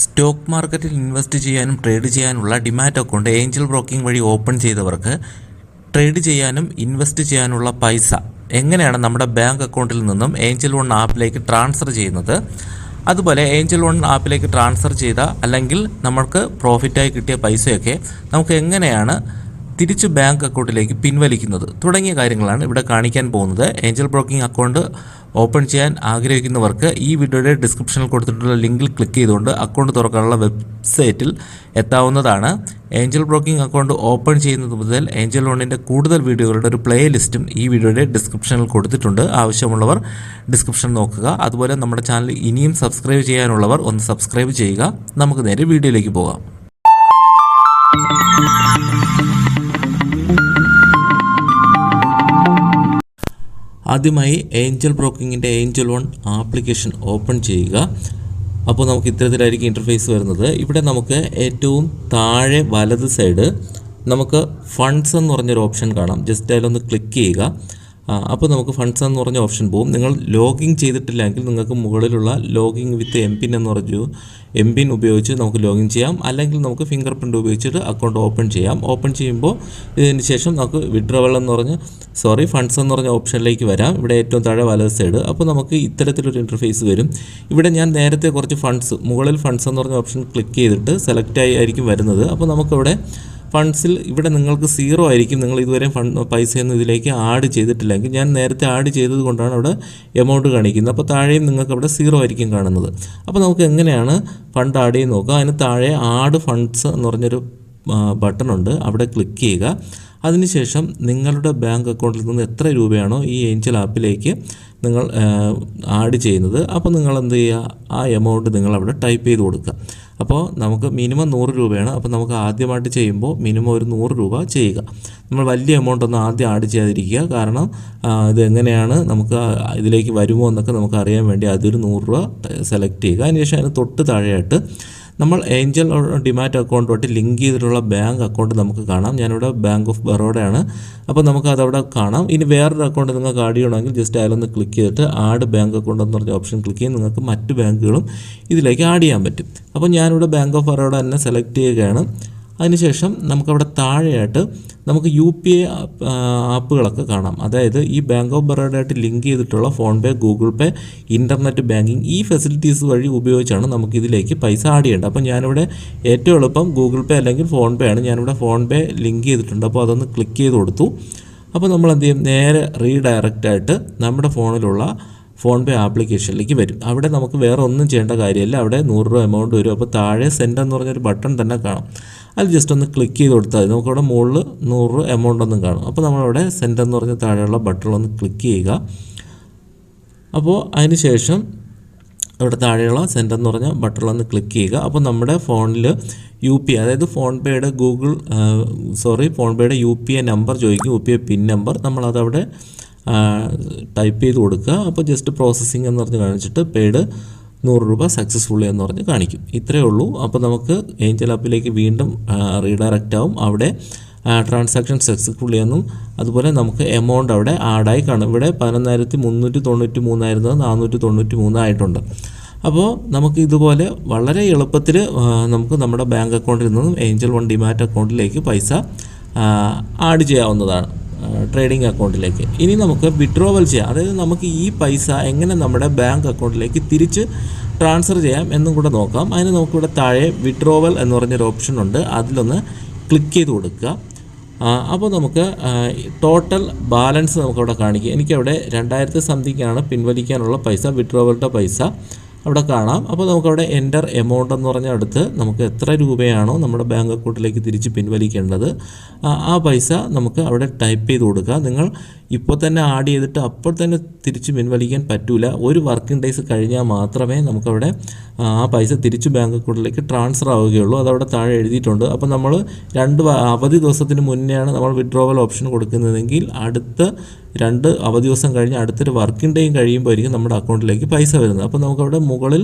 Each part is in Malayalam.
സ്റ്റോക്ക് മാർക്കറ്റിൽ ഇൻവെസ്റ്റ് ചെയ്യാനും ട്രേഡ് ചെയ്യാനുള്ള ഡിമാറ്റ് അക്കൗണ്ട് ഏഞ്ചൽ ബ്രോക്കിംഗ് വഴി ഓപ്പൺ ചെയ്തവർക്ക് ട്രേഡ് ചെയ്യാനും ഇൻവെസ്റ്റ് ചെയ്യാനുള്ള പൈസ. എങ്ങനെയാണ് നമ്മുടെ ബാങ്ക് അക്കൗണ്ടിൽ നിന്നും ഏഞ്ചൽ വൺ ആപ്പിലേക്ക് ട്രാൻസ്ഫർ ചെയ്യുന്നത്? അതുപോലെ ഏഞ്ചൽ വൺ ആപ്പിലേക്ക് ട്രാൻസ്ഫർ ചെയ്ത അല്ലെങ്കിൽ നമ്മൾക്ക് പ്രോഫിറ്റായി കിട്ടിയ പൈസയൊക്കെ നമുക്ക് എങ്ങനെയാണ് തിരിച്ച് ബാങ്ക് അക്കൗണ്ടിലേക്ക് പിൻവലിക്കുന്നത് തുടങ്ങിയ കാര്യങ്ങളാണ് ഇവിടെ കാണിക്കാൻ പോകുന്നത്. ഏഞ്ചൽ ബ്രോക്കിംഗ് അക്കൗണ്ട് ഓപ്പൺ ചെയ്യാൻ ആഗ്രഹിക്കുന്നവർക്ക് ഈ വീഡിയോയുടെ ഡിസ്ക്രിപ്ഷനിൽ കൊടുത്തിട്ടുള്ള ലിങ്കിൽ ക്ലിക്ക് ചെയ്തുകൊണ്ട് അക്കൗണ്ട് തുറക്കാനുള്ള വെബ്സൈറ്റിൽ എത്താവുന്നതാണ്. ഏഞ്ചൽ ബ്രോക്കിംഗ് അക്കൗണ്ട് ഓപ്പൺ ചെയ്യുന്നത് മുതൽ ഏഞ്ചൽ ലോണിന്റെ കൂടുതൽ വീഡിയോകളുടെ ഒരു പ്ലേ ലിസ്റ്റും ഈ വീഡിയോയുടെ ഡിസ്ക്രിപ്ഷനിൽ കൊടുത്തിട്ടുണ്ട്. ആവശ്യമുള്ളവർ ഡിസ്ക്രിപ്ഷൻ നോക്കുക. അതുപോലെ നമ്മുടെ ചാനൽ ഇനിയും സബ്സ്ക്രൈബ് ചെയ്യാനുള്ളവർ ഒന്ന് സബ്സ്ക്രൈബ് ചെയ്യുക. നമുക്ക് നേരെ വീഡിയോയിലേക്ക് പോകാം. ആദ്യമായി ഏഞ്ചൽ ബ്രോക്കിങ്ങിന്റെ ഏഞ്ചൽ വൺ ആപ്ലിക്കേഷൻ ഓപ്പൺ ചെയ്യുക. അപ്പോൾ നമുക്ക് ഇത്തരത്തിലായിരിക്കും ഇന്റർഫേസ് വരുന്നത്. ഇവിടെ നമുക്ക് ഏറ്റവും താഴെ വലത് സൈഡ് നമുക്ക് ഫണ്ട്സ് എന്ന് പറഞ്ഞൊരു ഓപ്ഷൻ കാണാം. ജസ്റ്റ് അതിലൊന്ന് ക്ലിക്ക് ചെയ്യുക. അപ്പോൾ നമുക്ക് ഫണ്ട്സ് എന്ന് പറഞ്ഞ ഓപ്ഷൻ പോകും നിങ്ങൾ ലോഗിങ് ചെയ്തിട്ടില്ലെങ്കിൽ നിങ്ങൾക്ക് മുകളിലുള്ള ലോഗിങ് വിത്ത് എം പിൻ എന്ന് പറഞ്ഞു എം പിൻ ഉപയോഗിച്ച് നമുക്ക് ലോഗിൻ ചെയ്യാം. അല്ലെങ്കിൽ നമുക്ക് ഫിംഗർ പ്രിന്റ് ഉപയോഗിച്ചിട്ട് അക്കൗണ്ട് ഓപ്പൺ ചെയ്യാം. ഓപ്പൺ ചെയ്യുമ്പോൾ ഇതിന് ശേഷം നമുക്ക് വിഡ്രോവൽ എന്ന് പറഞ്ഞ് സോറി ഫണ്ട്സ് എന്ന് പറഞ്ഞ ഓപ്ഷനിലേക്ക് വരാം. ഇവിടെ ഏറ്റവും താഴെ വലത് സൈഡ് അപ്പോൾ നമുക്ക് ഇത്തരത്തിലൊരു ഇന്റർഫേസ് വരും. ഇവിടെ ഞാൻ നേരത്തെ കുറച്ച് ഫണ്ട്സ് മുകളിൽ ഫണ്ട്സ് എന്ന് പറഞ്ഞ ഓപ്ഷൻ ക്ലിക്ക് ചെയ്തിട്ട് സെലക്ട് ആയി ആയിരിക്കും വരുന്നത്. അപ്പോൾ നമുക്കിവിടെ ഫണ്ട്സിൽ ഇവിടെ നിങ്ങൾക്ക് സീറോ ആയിരിക്കും. നിങ്ങൾ ഇതുവരെ ഫണ്ട് പൈസയൊന്നും ഇതിലേക്ക് ആഡ് ചെയ്തിട്ടില്ലെങ്കിൽ ഞാൻ നേരത്തെ ആഡ് ചെയ്തത് കൊണ്ടാണ് അവിടെ എമൗണ്ട് കാണിക്കുന്നത്. അപ്പോൾ താഴെയും നിങ്ങൾക്ക് അവിടെ സീറോ ആയിരിക്കും കാണുന്നത്. അപ്പോൾ നമുക്ക് എങ്ങനെയാണ് ഫണ്ട് ആഡ് ചെയ്ത് നോക്കുക. അതിന് താഴെ ആഡ് ഫണ്ട്സ് എന്ന് പറഞ്ഞൊരു ബട്ടണുണ്ട് അവിടെ ക്ലിക്ക് ചെയ്യുക. അതിനുശേഷം നിങ്ങളുടെ ബാങ്ക് അക്കൗണ്ടിൽ നിന്ന് എത്ര രൂപയാണോ ഈ ഏഞ്ചൽ ആപ്പിലേക്ക് നിങ്ങൾ ആഡ് ചെയ്യുന്നത്. അപ്പോൾ നിങ്ങൾ എന്ത് ചെയ്യുക ആ എമൗണ്ട് നിങ്ങൾ അവിടെ ടൈപ്പ് ചെയ്ത് കൊടുക്കുക അപ്പോൾ നമുക്ക് മിനിമം നൂറ് രൂപയാണ്. അപ്പോൾ നമുക്ക് ആദ്യമായിട്ട് ചെയ്യുമ്പോൾ മിനിമം ഒരു നൂറ് രൂപ ചെയ്യുക. നമ്മൾ വലിയ എമൗണ്ട് ഒന്നും ആദ്യം ആഡ് ചെയ്യാതിരിക്കുക. കാരണം ഇത് എങ്ങനെയാണ് നമുക്ക് ഇതിലേക്ക് വരുമോ എന്നൊക്കെ നമുക്ക് അറിയാൻ വേണ്ടി അതൊരു നൂറ് രൂപ സെലക്ട് ചെയ്യുക. അതിനുശേഷം അതിന് തൊട്ട് താഴെയായിട്ട് നമ്മൾ ഏഞ്ചൽ ഡിമാറ്റ് അക്കൗണ്ടുമായിട്ട് ലിങ്ക് ചെയ്തിട്ടുള്ള ബാങ്ക് അക്കൗണ്ട് നമുക്ക് കാണാം. ഞാനിവിടെ ബാങ്ക് ഓഫ് ബറോഡയാണ്. അപ്പോൾ നമുക്ക് അതവിടെ കാണാം. ഇനി വേറൊരു അക്കൗണ്ട് നിങ്ങൾക്ക് ആഡ് ചെയ്യണമെങ്കിൽ ജസ്റ്റ് അതിലൊന്ന് ക്ലിക്ക് ചെയ്തിട്ട് ആഡ് ബാങ്ക് അക്കൗണ്ട് എന്ന് പറഞ്ഞ ഓപ്ഷൻ ക്ലിക്ക് ചെയ്ത് നിങ്ങൾക്ക് മറ്റ് ബാങ്കുകളും ഇതിലേക്ക് ആഡ് ചെയ്യാൻ പറ്റും. അപ്പോൾ ഞാനിവിടെ ബാങ്ക് ഓഫ് ബറോഡ തന്നെ സെലക്ട് ചെയ്യുകയാണ്. അതിനുശേഷം നമുക്കവിടെ താഴെയായിട്ട് നമുക്ക് യു പി ഐ ആപ്പുകളൊക്കെ കാണാം. അതായത് ഈ ബാങ്ക് ഓഫ് ബറോഡയായിട്ട് ലിങ്ക് ചെയ്തിട്ടുള്ള PhonePe Google Pay internet banking ഈ ഫെസിലിറ്റീസ് വഴി ഉപയോഗിച്ചാണ് നമുക്ക് ഇതിലേക്ക് പൈസ ആഡ് ചെയ്യേണ്ടത്. അപ്പോൾ ഞാനിവിടെ ഏറ്റവും എളുപ്പം ഗൂഗിൾ പേ അല്ലെങ്കിൽ ഫോൺ പേ ആണ്. ഞാനിവിടെ ഫോൺ പേ ലിങ്ക് ചെയ്തിട്ടുണ്ട്. അപ്പോൾ അതൊന്ന് ക്ലിക്ക് ചെയ്ത് കൊടുത്തു. അപ്പോൾ നമ്മൾ എന്ത് ചെയ്യും നേരെ റീഡയറക്റ്റ് ആയിട്ട് നമ്മുടെ ഫോണിലുള്ള ഫോൺ പേ ആപ്ലിക്കേഷനിലേക്ക് വരും. അവിടെ നമുക്ക് വേറെ ഒന്നും ചെയ്യേണ്ട കാര്യമില്ല. അവിടെ നൂറ് രൂപ എമൗണ്ട് വരും. അപ്പോൾ താഴെ സെൻഡ് എന്ന് പറഞ്ഞൊരു ബട്ടൺ തന്നെ കാണാം. അത് ജസ്റ്റ് ഒന്ന് ക്ലിക്ക് ചെയ്ത് കൊടുത്താൽ മതി. നമുക്കവിടെ മുകളിൽ നൂറ് എമൗണ്ട് ഒന്നും കാണും. അപ്പോൾ നമ്മളവിടെ സെൻഡ് എന്ന് പറഞ്ഞ താഴെയുള്ള ബട്ടണിലൊന്ന് ക്ലിക്ക് ചെയ്യുക. അപ്പോൾ അതിന് ശേഷം ഇവിടെ താഴെയുള്ള സെൻഡ് എന്ന് പറഞ്ഞ ബട്ടണിലൊന്ന് ക്ലിക്ക് ചെയ്യുക. അപ്പോൾ നമ്മുടെ ഫോണിൽ യു പി അതായത് ഫോൺ പേയുടെ ഗൂഗിൾ സോറി ഫോൺ പേയുടെ യു പി ഐ നമ്പർ ചോദിക്കും. U P I PIN number നമ്മളതവിടെ type ചെയ്ത് കൊടുക്കുക. അപ്പോൾ ജസ്റ്റ് പ്രോസസ്സിംഗ് എന്ന് പറഞ്ഞ് കാണിച്ചിട്ട് പെയ്ഡ് നൂറ് രൂപ സക്സസ്ഫുള്ളി എന്ന് പറഞ്ഞ് കാണിക്കും. ഇത്രയേ ഉള്ളൂ. അപ്പോൾ നമുക്ക് ഏഞ്ചൽ ആപ്പിലേക്ക് വീണ്ടും റീഡയറക്റ്റ് ആവും. അവിടെ ട്രാൻസാക്ഷൻ സക്സസ്ഫുള്ളി എന്നും അതുപോലെ നമുക്ക് എമൗണ്ട് അവിടെ ആഡായി കാണും. ഇവിടെ പതിനൊന്നായിരത്തി മുന്നൂറ്റി തൊണ്ണൂറ്റി മൂന്നായിരുന്നത് നാനൂറ്റി തൊണ്ണൂറ്റി മൂന്നായിട്ടുണ്ട് അപ്പോൾ നമുക്ക് ഇതുപോലെ വളരെ എളുപ്പത്തിൽ നമുക്ക് നമ്മുടെ ബാങ്ക് അക്കൗണ്ടിൽ നിന്നും ഏഞ്ചൽ വൺ ഡിമാറ്റ് അക്കൗണ്ടിലേക്ക് പൈസ ആഡ് ചെയ്യാവുന്നതാണ്. ട്രേഡിംഗ് അക്കൗണ്ടിലേക്ക് ഇനി നമുക്ക് വിഡ്രോവൽ ചെയ്യാം. അതായത് നമുക്ക് ഈ പൈസ എങ്ങനെ നമ്മുടെ ബാങ്ക് അക്കൗണ്ടിലേക്ക് തിരിച്ച് ട്രാൻസ്ഫർ ചെയ്യാം എന്നും കൂടെ നോക്കാം. അതിന് നമുക്കിവിടെ താഴെ വിഡ്രോവൽ എന്ന് പറഞ്ഞൊരു ഓപ്ഷൻ ഉണ്ട്. അതിലൊന്ന് ക്ലിക്ക് ചെയ്ത് കൊടുക്കുക. അപ്പോൾ നമുക്ക് ടോട്ടൽ ബാലൻസ് നമുക്കവിടെ കാണിക്കുക എനിക്കവിടെ രണ്ടായിരത്തി സംതിങ്ങാണ് പിൻവലിക്കാനുള്ള പൈസ വിഡ്രോവലിന്റെ പൈസ. അവിടെ കാണാം. അപ്പോൾ നമുക്കവിടെ എന്റർ എമൗണ്ട് എന്ന് പറഞ്ഞ അടുത്ത് നമുക്ക് എത്ര രൂപയാണോ നമ്മുടെ ബാങ്ക് അക്കൗണ്ടിലേക്ക് തിരിച്ച് പിൻവലിക്കേണ്ടത്. ആ- പൈസ നമുക്ക് അവിടെ ടൈപ്പ് ചെയ്ത് കൊടുക്കുക നിങ്ങൾ ഇപ്പോൾ തന്നെ ആഡ് ചെയ്തിട്ട് അപ്പോൾ തന്നെ തിരിച്ച് പിൻവലിക്കാൻ പറ്റൂല. ഒരു വർക്കിംഗ് ഡേയ്സ് കഴിഞ്ഞാൽ മാത്രമേ നമുക്കവിടെ ആ പൈസ തിരിച്ച് ബാങ്ക് അക്കൗണ്ടിലേക്ക് ട്രാൻസ്ഫർ ആവുകയുള്ളൂ. അതവിടെ താഴെ എഴുതിയിട്ടുണ്ട്. അപ്പോൾ നമ്മൾ രണ്ട് അവധി ദിവസത്തിന് മുന്നെയാണ് നമ്മൾ വിഡ്രോവൽ ഓപ്ഷൻ കൊടുക്കുന്നതെങ്കിൽ അടുത്ത രണ്ട് അവധി ദിവസം കഴിഞ്ഞ് അടുത്തൊരു വർക്കിംഗ് ഡേയും കഴിയുമ്പോഴായിരിക്കും നമ്മുടെ അക്കൗണ്ടിലേക്ക് പൈസ വരുന്നത്. അപ്പോൾ നമുക്കവിടെ മുകളിൽ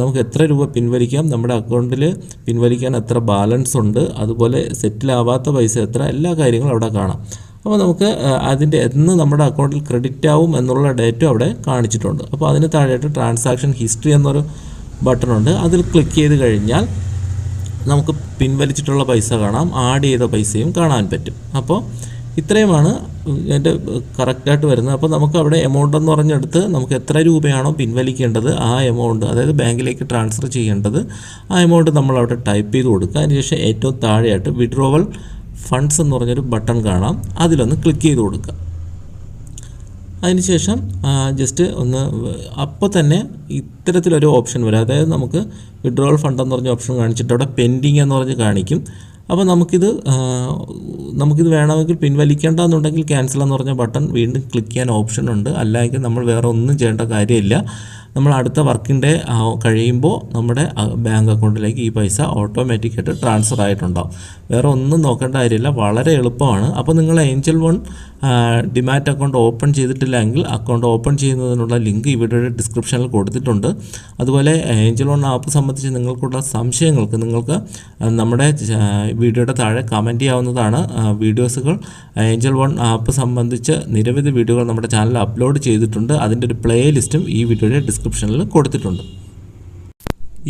നമുക്ക് എത്ര രൂപ പിൻവലിക്കാം നമ്മുടെ അക്കൗണ്ടിൽ പിൻവലിക്കാൻ എത്ര ബാലൻസ് ഉണ്ട് അതുപോലെ സെറ്റിലാവാത്ത പൈസ എത്ര എല്ലാ കാര്യങ്ങളും അവിടെ കാണാം. അപ്പോൾ നമുക്ക് അതിന്റെ എന്ന് നമ്മുടെ അക്കൗണ്ടിൽ ക്രെഡിറ്റ് ആവും എന്നുള്ള ഡേറ്റും അവിടെ കാണിച്ചിട്ടുണ്ട്. അപ്പോൾ അതിന് താഴെയായിട്ട് ട്രാൻസാക്ഷൻ ഹിസ്റ്ററി എന്നൊരു ബട്ടണുണ്ട് അതിൽ ക്ലിക്ക് ചെയ്ത് കഴിഞ്ഞാൽ നമുക്ക് പിൻവലിച്ചിട്ടുള്ള പൈസ കാണാം ആഡ് ചെയ്ത പൈസയും കാണാൻ പറ്റും. അപ്പോൾ ഇത്രയുമാണ് അതിന്റെ കറക്റ്റായിട്ട് വരുന്നത്. അപ്പോൾ നമുക്ക് അവിടെ എമൗണ്ട് എന്ന് പറഞ്ഞെടുത്ത് നമുക്ക് എത്ര രൂപയാണോ പിൻവലിക്കേണ്ടത് ആ എമൗണ്ട് അതായത് ബാങ്കിലേക്ക് ട്രാൻസ്ഫർ ചെയ്യേണ്ടത് ആ എമൗണ്ട് നമ്മൾ അവിടെ ടൈപ്പ് ചെയ്ത് കൊടുക്കുക. അതിനുശേഷം ഏറ്റവും താഴെയായിട്ട് വിഡ്രോവൽ ഫണ്ട്സ് എന്ന് പറഞ്ഞൊരു ബട്ടൺ കാണാം. അതിലൊന്ന് ക്ലിക്ക് ചെയ്ത് കൊടുക്കുക. അതിനുശേഷം ജസ്റ്റ് ഒന്ന് അപ്പോൾ തന്നെ ഇത്തരത്തിലൊരു ഓപ്ഷൻ വരും. അതായത് നമുക്ക് വിഡ്രോവൽ ഫണ്ട് എന്ന് പറഞ്ഞ ഓപ്ഷൻ കാണിച്ചിട്ട് അവിടെ പെൻഡിങ് എന്ന് പറഞ്ഞ് കാണിക്കും. അപ്പോൾ നമുക്കിത് നമുക്കിത് വേണമെങ്കിൽ പിൻവലിക്കേണ്ടതെന്നുണ്ടെങ്കിൽ ക്യാൻസൽ എന്ന് പറഞ്ഞ ബട്ടൺ വീണ്ടും ക്ലിക്ക് ചെയ്യാൻ ഓപ്ഷൻ ഉണ്ട്. അല്ലെങ്കിൽ നമ്മൾ വേറെ ഒന്നും ചെയ്യേണ്ട കാര്യമില്ല. നമ്മൾ അടുത്ത വർക്കിംഗ് ഡേ കഴിയുമ്പോൾ നമ്മുടെ ബാങ്ക് അക്കൗണ്ടിലേക്ക് ഈ പൈസ ഓട്ടോമാറ്റിക്കായിട്ട് ട്രാൻസ്ഫർ ആയിട്ടുണ്ടാവും. വേറെ ഒന്നും നോക്കേണ്ട കാര്യമില്ല. വളരെ എളുപ്പമാണ്. അപ്പോൾ നിങ്ങൾ Angel One demat account open ചെയ്തിട്ടില്ലെങ്കിൽ അക്കൗണ്ട് ഓപ്പൺ ചെയ്യുന്നതിനുള്ള ലിങ്ക് ഇവിടെ ഡിസ്ക്രിപ്ഷനിൽ കൊടുത്തിട്ടുണ്ട്. അതുപോലെ ഏഞ്ചൽ വൺ ആപ്പ് സംബന്ധിച്ച് നിങ്ങൾക്കുള്ള സംശയങ്ങൾക്ക് നിങ്ങൾക്ക് നമ്മുടെ വീഡിയോയുടെ താഴെ കമന്റ് ചെയ്യാവുന്നതാണ് വീഡിയോസുകൾ. ഏഞ്ചൽ വൺ ആപ്പ് സംബന്ധിച്ച് നിരവധി വീഡിയോകൾ നമ്മുടെ ചാനലിൽ അപ്ലോഡ് ചെയ്തിട്ടുണ്ട്. അതിന്റെ ഒരു പ്ലേ ലിസ്റ്റും ഈ വീഡിയോയുടെ ഡിസ്ക്രിപ്ഷനിൽ കൊടുത്തിട്ടുണ്ട്.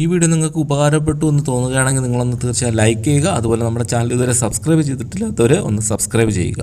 ഈ വീഡിയോ നിങ്ങൾക്ക് ഉപകാരപ്പെട്ടു എന്ന് തോന്നുകയാണെങ്കിൽ നിങ്ങളൊന്ന് തീർച്ചയായും ലൈക്ക് ചെയ്യുക. അതുപോലെ നമ്മുടെ ചാനൽ ഇതുവരെ സബ്സ്ക്രൈബ് ചെയ്തിട്ടില്ലാത്തവരെ ഒന്ന് സബ്സ്ക്രൈബ് ചെയ്യുക.